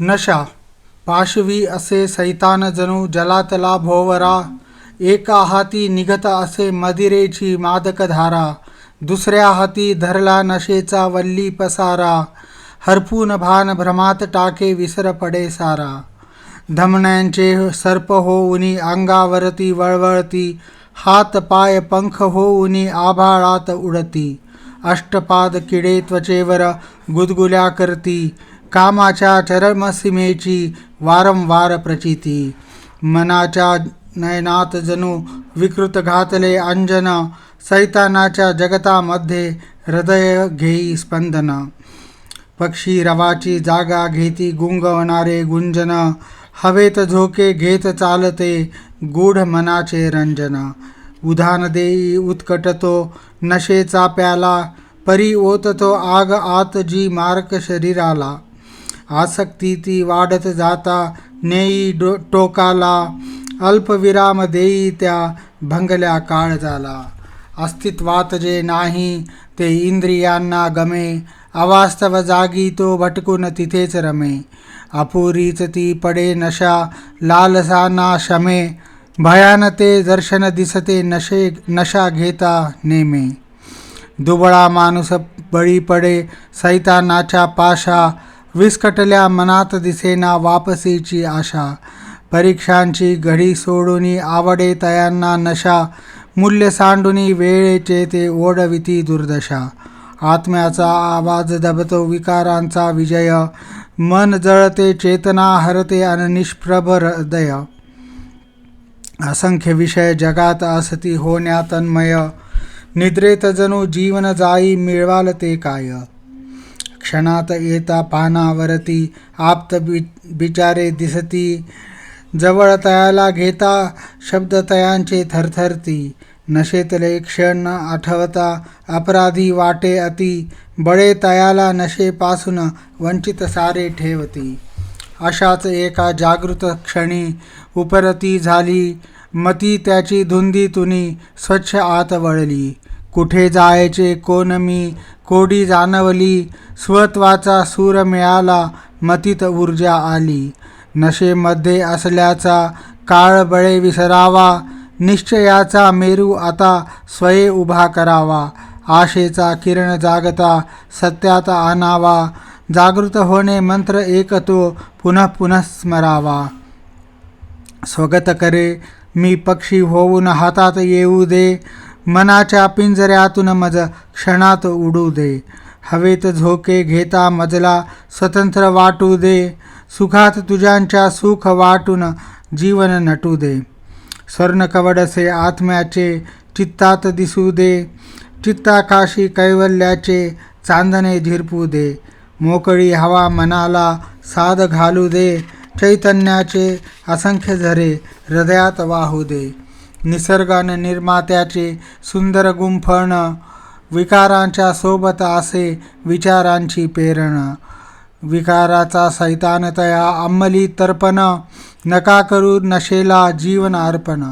नशा। पाशवी असे सैतान जणू जलातला भोवरा। एका हाती निघत असे मदिरेची मादकधारा। दुसऱ्या हाती धरला नशेचा वल्ली पसारा। हरपून भान भ्रमात टाके विसर पडे सारा। धमण्यांचे सर्प होऊनी अंगावरती वळवळती। हात पाय पंख होऊनी आभाळात उडती। अष्टपाद किडे त्वचेवर गुदगुल्या करती। कामाच्या चरमसीमेची वारंवार प्रचिती. मनाच्या नयनात जणू विकृत घातले अंजन सैतानाच्या जगतामध्ये हृदय घेई स्पंदन. पक्षी रवाची जागा घेती गुंगवणारे गुंजन हवेत झोके घेत चालते गूढ मनाचे रंजन. उधान देई उत्कटतो नशेचा प्याला परी ओततो आग आत जी मार्क शरीराला. आसक्ती ती वाढत जाता नेई डो टोकाला अल्पविराम देई त्या भंगल्या काळ झाला अस्तित्वात जे नाही ते इंद्रियांना गमे अवास्तव जागी तो भटकून तिथेच रमे. अपुरीच ती पडे नशा लालसा ना शमे भयानते दर्शन दिसते नशे नशा घेता नेमे. दुबळा माणूस बळी पडे सैतानाच्या पाशा विस्कटल्या मनात दिसेना वापसीची आशा. परीक्षांची घडी सोडूनी आवडे तयांना नशा मूल्य सांडूनी वेळेचे ते ओढविती दुर्दशा. आत्म्याचा आवाज दबतो विकारांचा विजय मन जळते चेतना हरते आणि निष्प्रभ हृदय. असंख्य विषय जगात असती होण्या तन्मय निद्रेत जणू जीवन जाई मिळवाल ते काय? क्षणात येता पानावरती आप्त बि बिचारे दिसती। जवळ तयाला घेता शब्द तयांचे थरथरती नशेतले क्षण आठवता अपराधी वाटे अति। बळे तयाला नशेपासून वंचित सारे ठेवती। अशाच एका जागृत क्षणी उपरती झाली मती त्याची धुंदी तुनी स्वच्छ आत वळली। कुठे जायचे कोण मी कोडी जाणवली स्वत्वाचा सूर मिळाला मतीत ऊर्जा आली. नशेमध्ये असल्याचा काळ बळे विसरावा निश्चयाचा मेरू आता स्वये उभा करावा. आशेचा किरण जागता सत्यात आणावा जागृत होणे मंत्र एक तो पुनः पुनः स्मरावा. स्वगत करे मी पक्षी होऊन हातात येऊ दे मनाच्या पिंजऱ्यातून मज क्षणात उडू दे. हवेत झोके घेता मजला स्वतंत्र वाटू दे. सुखात तुझ्यांच्या सुख वाटून जीवन नटू दे. स्वर्णकवडसे आत्म्याचे चित्तात दिसू दे. चित्ताकाशी कैवल्याचे चांदणे झिरपू दे. मोकळी हवा मनाला साध घालू दे. चैतन्याचे असंख्य झरे हृदयात वाहू दे. निसर्गान निर्मात्याचे सुंदर गुंफण विकारांच्या सोबत असे विचारांची प्रेरणा. विकाराचा सैतानतया अंमली तर्पण नका करू नशेला जीवन अर्पण.